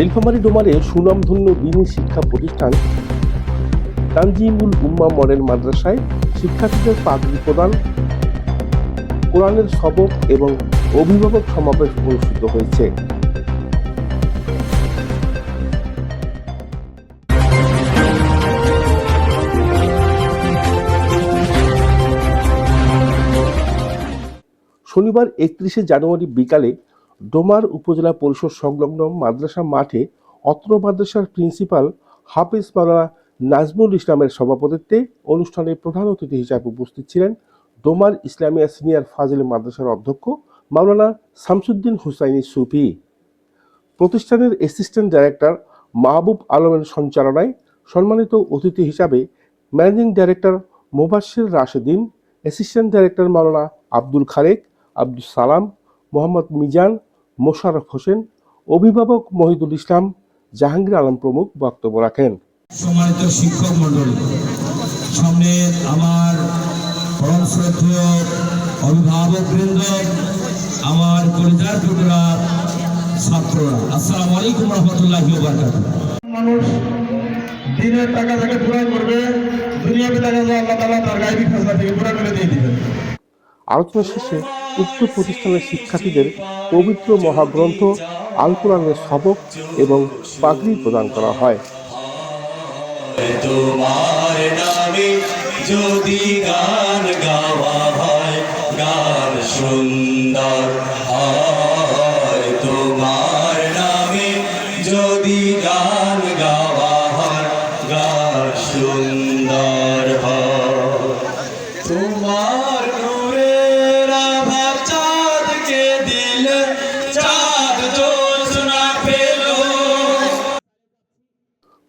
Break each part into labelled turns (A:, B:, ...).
A: নীলফামারী ডোমারে সুনামধন্য দিনী শিক্ষা প্রতিষ্ঠান তানজিমুল উম্মা মডেল মাদ্রাসায় শিক্ষার্থীদের পাগড়ি প্রদান কোরআনের শবক এবং অভিভাবক সমাবেশ অনুষ্ঠিত হয়েছে শনিবার একত্রিশে জানুয়ারি বিকালে ডোমার উপজেলা পরিষদ সংলগ্ন মাদ্রাসা মাঠে অত্র মাদ্রাসার প্রিন্সিপাল হাফিজ মালা নাজমুল ইসলামের সভাপতিত্বে অনুষ্ঠানে প্রধান অতিথি হিসাবে উপস্থিত ছিলেন ডোমার ইসলামিয়া সিনিয়র ফাজিল মাদ্রাসার অধ্যক্ষ মাওলানা শামসুদ্দিন হুসাইনি সুফি প্রতিষ্ঠানের অ্যাসিস্ট্যান্ট ডাইরেক্টর মাহবুব আলমের সঞ্চালনায় সম্মানিত অতিথি হিসাবে managing director Mobashir Rashedin assistant director Maulana Abdul Khareq Abdul Salam Mohammad Mizan Mosharraf Hossain অভিভাবক মহিদুল ইসলাম জাহাঙ্গীর আলম প্রমুখ বক্তব্য রাখেন
B: সম্মানিত শিক্ষক মন্ডল সামনে আমার পরম শ্রদ্ধেয় অভিভাবক বৃন্দ আমার পরিচার টুকরা ছাত্ররা আসসালামু আলাইকুম রহমতুল্লাহ
C: মানুষ দিনের টাকা পুরাই করবে দুনিয়াতে টাকা আল্লাহ তালা তার খাজনা থেকে করে দিয়ে দিবেন
A: আলোচনা শেষে উক্ত প্রতিষ্ঠানের শিক্ষার্থীদের পবিত্র মহাগ্রন্থ আল কোরআনের সবক এবং পাগড়ি প্রদান করা হয় যদি গান গাওয়া হয় গান শুন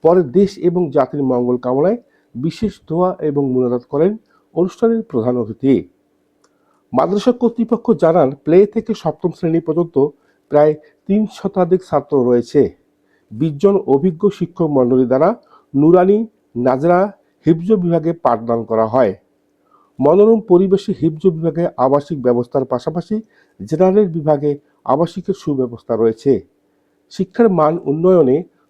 A: পরে দেশ এবং জাতির মঙ্গল কামনায় বিশেষ দোয়া এবং মুনাদ করেন অনুষ্ঠানের প্রধান অতিথি মাদ্রাসা কর্তৃপক্ষ জানান প্লে থেকে সপ্তম শ্রেণী পর্যন্ত প্রায় তিন শতাধিক ছাত্র রয়েছে বিশজন অভিজ্ঞ শিক্ষক মণ্ডলী দ্বারা নুরানি নাজরা হিবজ বিভাগে পাঠদান করা হয় মনোরম পরিবেশে হিবজ বিভাগে আবাসিক ব্যবস্থার পাশাপাশি জেনারেল বিভাগে আবাসিকের সুব্যবস্থা রয়েছে শিক্ষার মান উন্নয়নে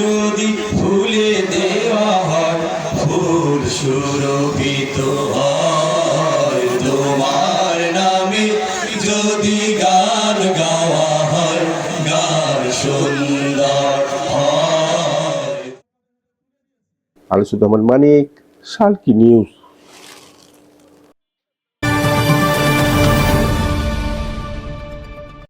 A: যদি ফুলে দেওয়া হয় ফুল হয় তোমার নামে যদি গান গাওয়া হয় গান সুন্দর আলোচিত মানিক সালকি নিউজ